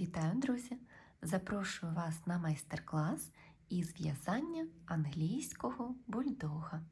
Вітаю, друзі! Запрошую вас на майстер-клас із в'язання англійського бульдога.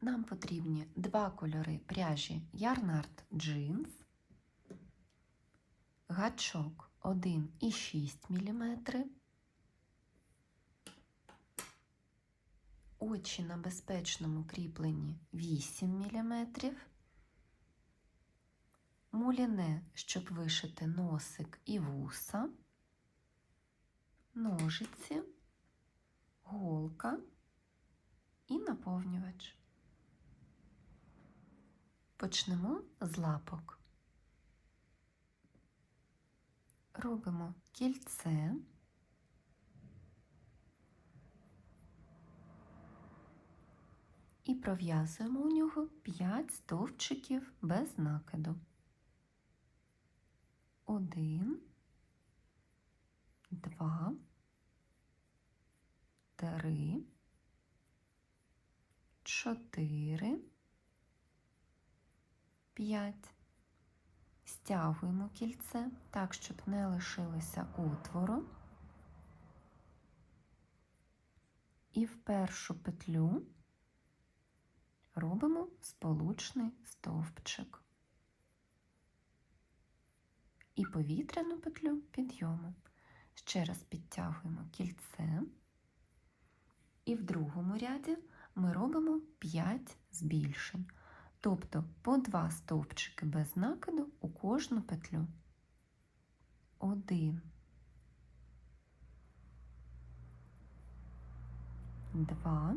Нам потрібні два кольори пряжі Ярнард Jeans, гачок 1,6 мм, очі на безпечному кріпленні 8 мм, муліне, щоб вишити носик і вуса, ножиці, голка і наповнювач. Почнемо з лапок. Робимо кільце. І пров'язуємо у нього 5 стовпчиків без накиду. Один, два, три, чотири, п'ять. Стягуємо кільце так, щоб не лишилося отвору. І в першу петлю робимо сполучний стовпчик і повітряну петлю підйому. Ще раз підтягуємо кільце, і в другому ряді ми робимо 5 збільшень, тобто по 2 стовпчики без накиду у кожну петлю. Один, два.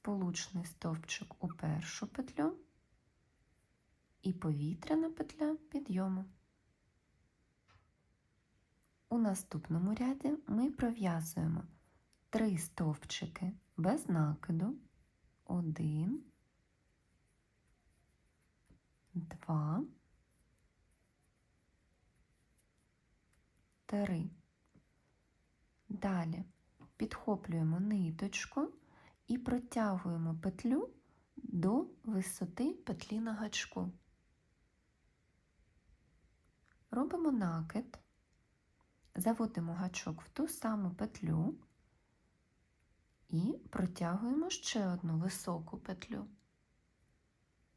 сполучний стовпчик у першу петлю і повітряна петля підйому. У наступному ряді ми пров'язуємо три стовпчики без накиду. Один, два, три. Далі підхоплюємо ниточку і протягуємо петлю до висоти петлі на гачку. Робимо накид, заводимо гачок в ту саму петлю і протягуємо ще одну високу петлю.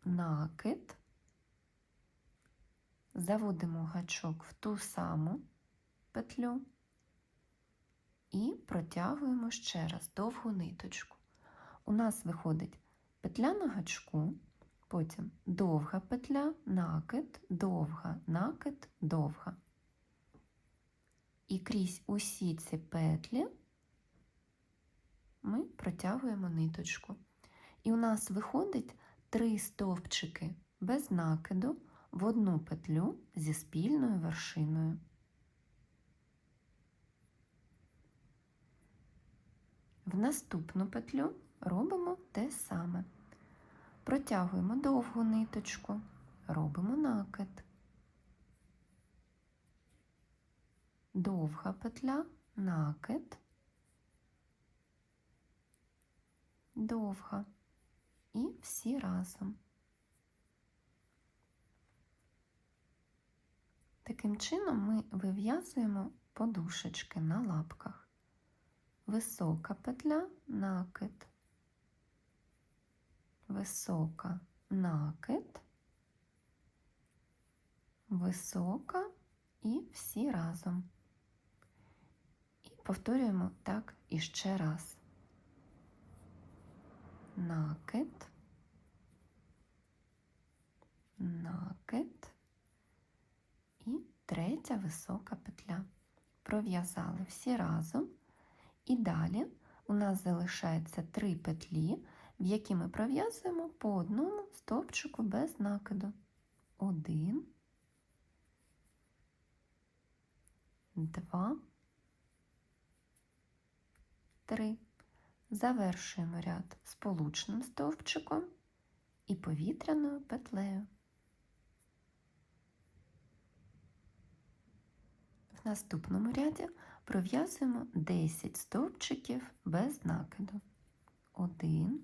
Накид, заводимо гачок в ту саму петлю і протягуємо ще раз довгу ниточку у нас виходить петля на гачку, потім довга петля, накид, довга, накид, довга. І крізь усі ці петлі ми протягуємо ниточку. І у нас виходить три стовпчики без накиду в одну петлю зі спільною вершиною. В наступну петлю робимо те саме. Протягуємо довгу ниточку, робимо накид. Довга петля, накид, довга і всі разом. Таким чином ми вив'язуємо подушечки на лапках. Висока петля, накид, висока накид, висока і всі разом. І повторюємо так іще раз. Накид, накид і третя висока петля. пров'язали всі разом. І далі у нас залишається три петлі, в які ми пров'язуємо по одному стовпчику без накиду. Один, два, три. Завершуємо ряд сполучним стовпчиком і повітряною петлею. В наступному ряді пров'язуємо 10 стовпчиків без накиду. 1,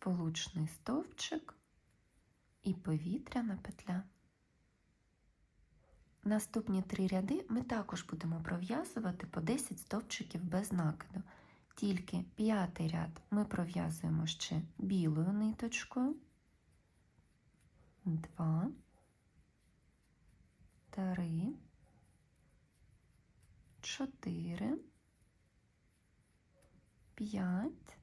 сполучний стовпчик і повітряна петля. Наступні три ряди ми також будемо пров'язувати по 10 стовпчиків без накиду. Тільки п'ятий ряд ми пров'язуємо ще білою ниточкою. Два, три, чотири, п'ять,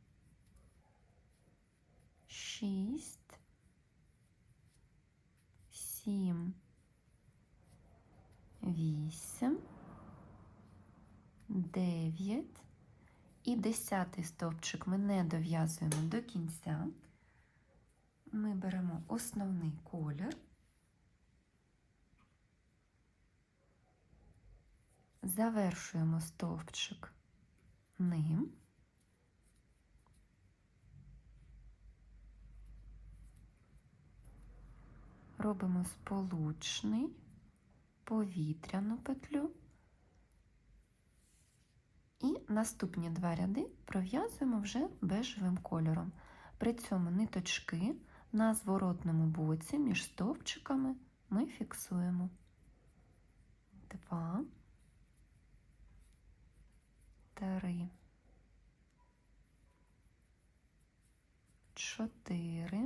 шість, сім, вісім, дев'ять. І десятий стовпчик ми не дов'язуємо до кінця. Ми беремо основний колір, завершуємо стовпчик ним. Робимо сполучний повітряну петлю. І наступні два ряди пров'язуємо вже бежевим кольором. При цьому ниточки на зворотному боці між стовпчиками ми фіксуємо. Два, три, чотири,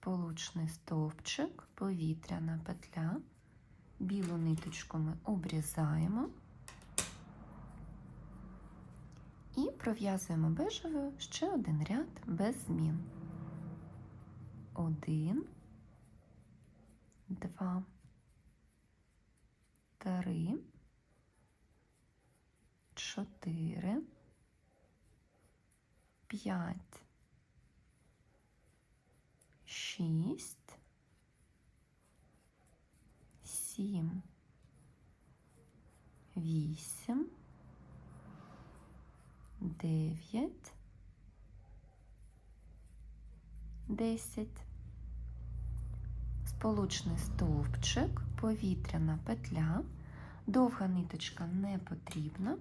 Сполучний стовпчик, повітряна петля. Білу ниточку ми обрізаємо і пров'язуємо бежевою ще один ряд без змін. Один, два, три, чотири, п'ять, шість сім, вісім, дев'ять, десять. Сполучний стовпчик, повітряна петля, довга ниточка не потрібна.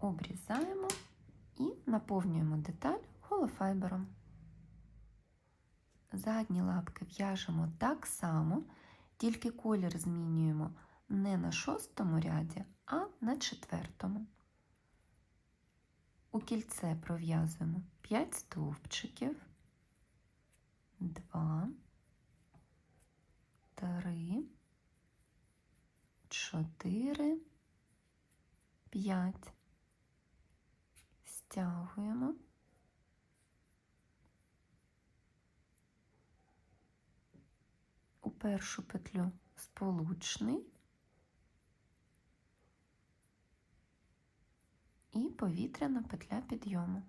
Обрізаємо і наповнюємо деталь холофайбером. Задні лапки в'яжемо так само, тільки колір змінюємо не на шостому ряді, а на четвертому. У кільце пров'язуємо 5 стовпчиків, 2, 3, 4, 5. Стягуємо. У першу петлю сполучний. І повітряна петля підйому.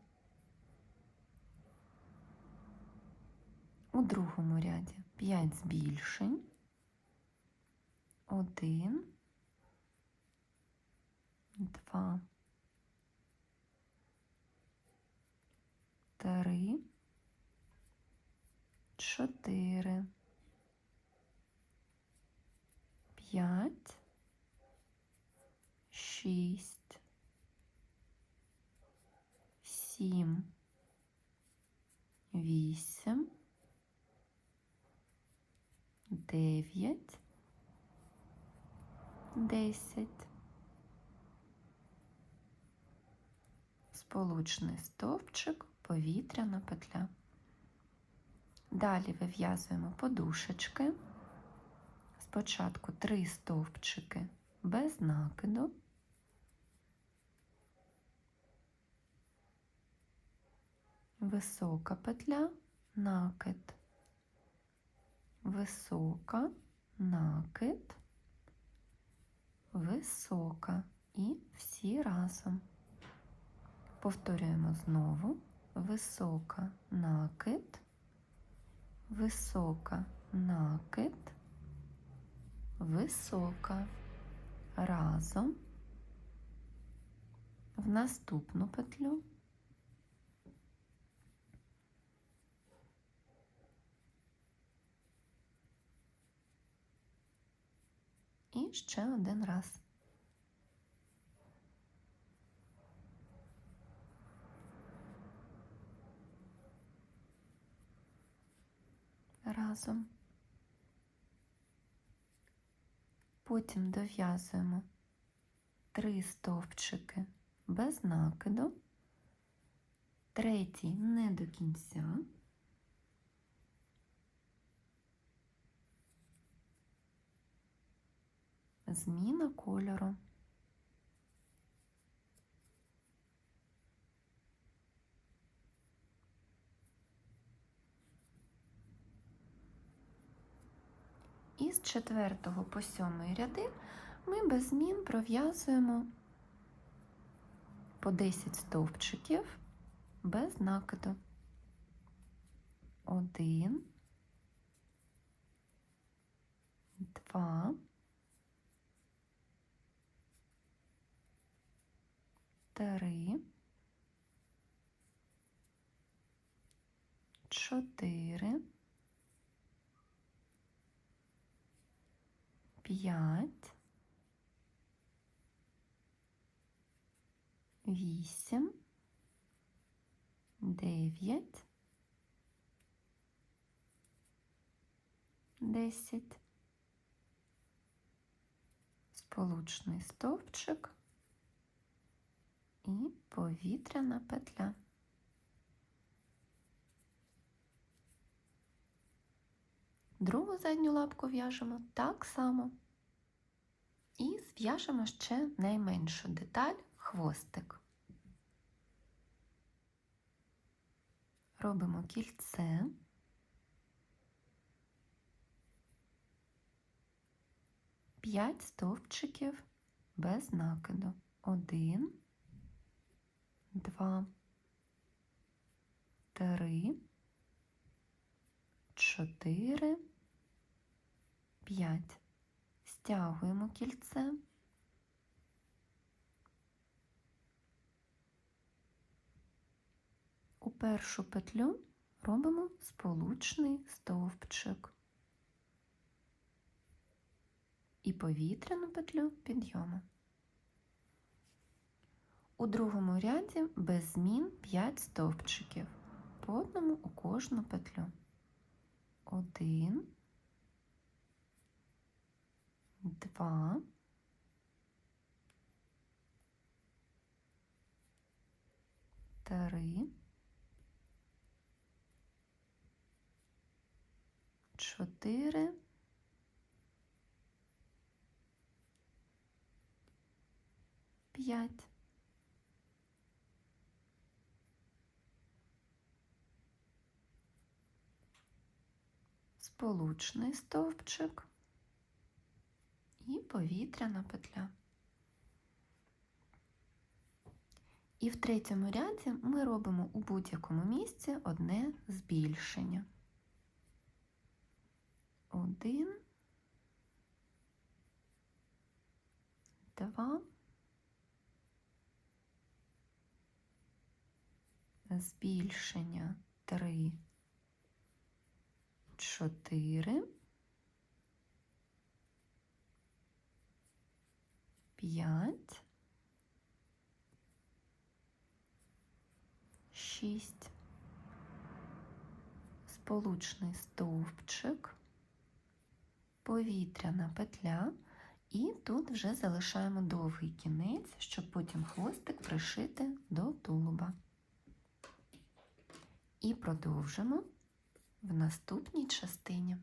У другому ряді 5 збільшень. 1, 2, 3, 4, 5, 6, 7, 8, 9, 10. Сполучний стовпчик, повітряна петля. Далі вив'язуємо подушечки. Спочатку три стовпчики без накиду. Висока петля, накид, висока, накид, висока. І всі разом. Повторюємо знову. Висока накид, висока накид, висока разом в наступну петлю. І ще один раз. Разом. Потім дов'язуємо три стовпчики без накиду, третій не до кінця. Зміна кольору. І з 4 по 7 ряди ми без змін пров'язуємо по 10 стовпчиків без накиду. Один, два, три, чотири, п'ять, вісім, дев'ять, десять. Сполучний стовпчик і повітряна петля. Другу задню лапку в'яжемо так само. І зв'яжемо ще найменшу деталь хвостик. Робимо кільце. П'ять стовпчиків без накиду. Один, два, три, чотири, п'ять. Стягуємо кільце. У першу петлю робимо сполучний стовпчик і повітряну петлю підйому. У другому ряді без змін 5 стовпчиків, по одному у кожну петлю. Один, два, три, чотири, п'ять. Сполучний стовпчик і повітряна петля. І в третьому ряді ми робимо у будь-якому місці одне збільшення. Один. Два. Збільшення три. Чотири. П'ять. Шість. Сполучний стовпчик, повітряна петля, і тут вже залишаємо довгий кінець, щоб потім хвостик пришити до тулуба. І продовжимо в наступній частині.